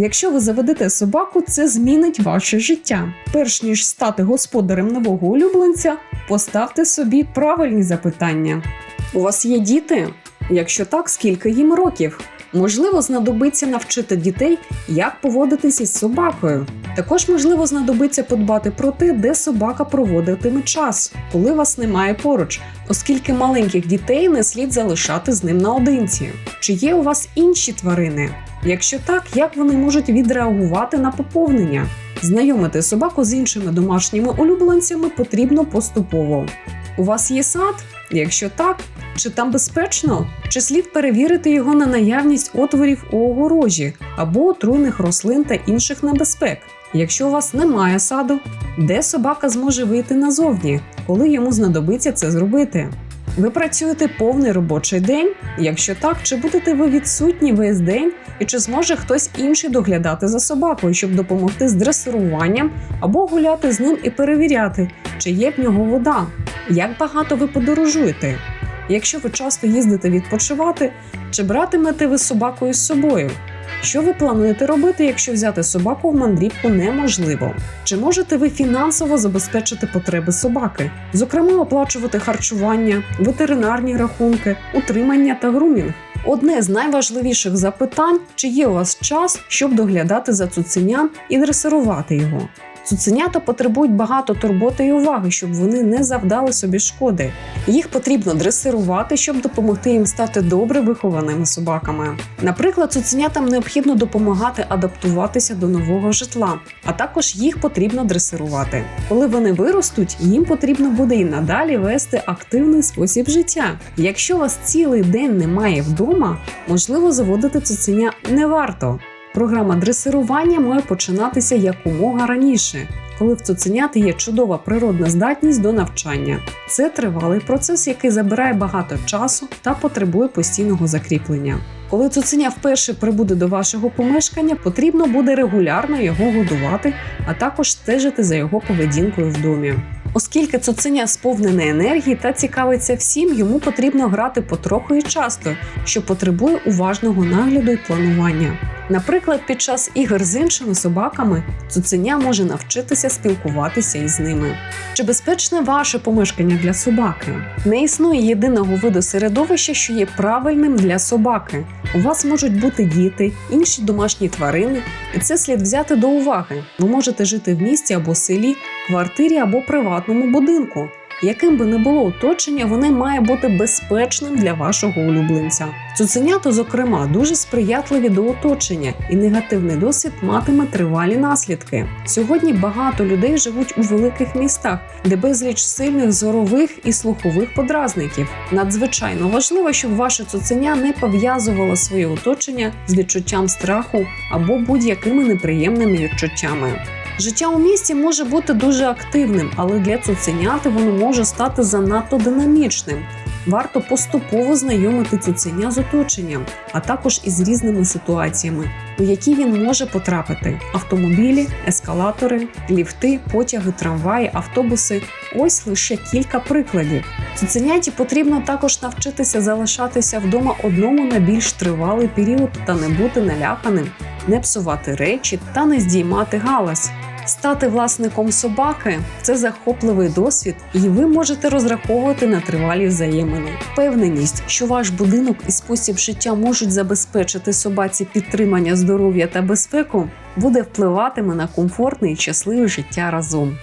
Якщо ви заведете собаку, це змінить ваше життя. Перш ніж стати господарем нового улюбленця, поставте собі правильні запитання. У вас є діти? Якщо так, скільки їм років? Можливо, знадобиться навчити дітей, як поводитися із собакою. Також можливо знадобиться подбати про те, де собака проводитиме час, коли вас немає поруч, оскільки маленьких дітей не слід залишати з ним наодинці. Чи є у вас інші тварини? Якщо так, як вони можуть відреагувати на поповнення? Знайомити собаку з іншими домашніми улюбленцями потрібно поступово. У вас є сад? Якщо так, чи там безпечно? Чи слід перевірити його на наявність отворів у огорожі або отруйних рослин та інших небезпек? Якщо у вас немає саду, де собака зможе вийти назовні, коли йому знадобиться це зробити? Ви працюєте повний робочий день? Якщо так, чи будете ви відсутні весь день, і чи зможе хтось інший доглядати за собакою, щоб допомогти з дресируванням або гуляти з ним і перевіряти, чи є в нього вода? Як багато ви подорожуєте? Якщо ви часто їздите відпочивати, чи братимете ви собаку із собою? Що ви плануєте робити, якщо взяти собаку в мандрівку неможливо? Чи можете ви фінансово забезпечити потреби собаки, зокрема оплачувати харчування, ветеринарні рахунки, утримання та грумінг? Одне з найважливіших запитань: чи є у вас час, щоб доглядати за цуценям і дресирувати його? Цуценята потребують багато турботи і уваги, щоб вони не завдали собі шкоди. Їх потрібно дресирувати, щоб допомогти їм стати добре вихованими собаками. Наприклад, цуценятам необхідно допомагати адаптуватися до нового житла, а також їх потрібно дресирувати. Коли вони виростуть, їм потрібно буде і надалі вести активний спосіб життя. Якщо вас цілий день немає вдома, можливо, заводити цуценя не варто. Програма дресирування має починатися якомога раніше, коли в цуценяти є чудова природна здатність до навчання. Це тривалий процес, який забирає багато часу та потребує постійного закріплення. Коли цуценя вперше прибуде до вашого помешкання, потрібно буде регулярно його годувати, а також стежити за його поведінкою в домі. Оскільки цуценя сповнене енергії та цікавиться всім, йому потрібно грати потроху і часто, що потребує уважного нагляду і планування. Наприклад, під час ігор з іншими собаками цуценя може навчитися спілкуватися із ними. Чи безпечне ваше помешкання для собаки? Не існує єдиного виду середовища, що є правильним для собаки. У вас можуть бути діти, інші домашні тварини, і це слід взяти до уваги. Ви можете жити в місті або селі, квартирі або приватному будинку. Яким би не було оточення, воно має бути безпечним для вашого улюбленця. Цуценята, зокрема, дуже сприятливі до оточення, і негативний досвід матиме тривалі наслідки. Сьогодні багато людей живуть у великих містах, де безліч сильних зорових і слухових подразників. Надзвичайно важливо, щоб ваше цуценя не пов'язувало своє оточення з відчуттям страху або будь-якими неприємними відчуттями. Життя у місті може бути дуже активним, але для цуценяти воно може стати занадто динамічним. Варто поступово знайомити цуценя з оточенням, а також із різними ситуаціями, у які він може потрапити: автомобілі, ескалатори, ліфти, потяги, трамваї, автобуси ось лише кілька прикладів. Цуценяті потрібно також навчитися залишатися вдома одному на більш тривалий період та не бути наляканим, не псувати речі та не здіймати галас. Стати власником собаки це захопливий досвід, і ви можете розраховувати на тривалі взаємини. Впевненість, що ваш будинок і спосіб життя можуть забезпечити собаці підтримання здоров'я та безпеку, буде впливатиме на комфортне і щасливе життя разом.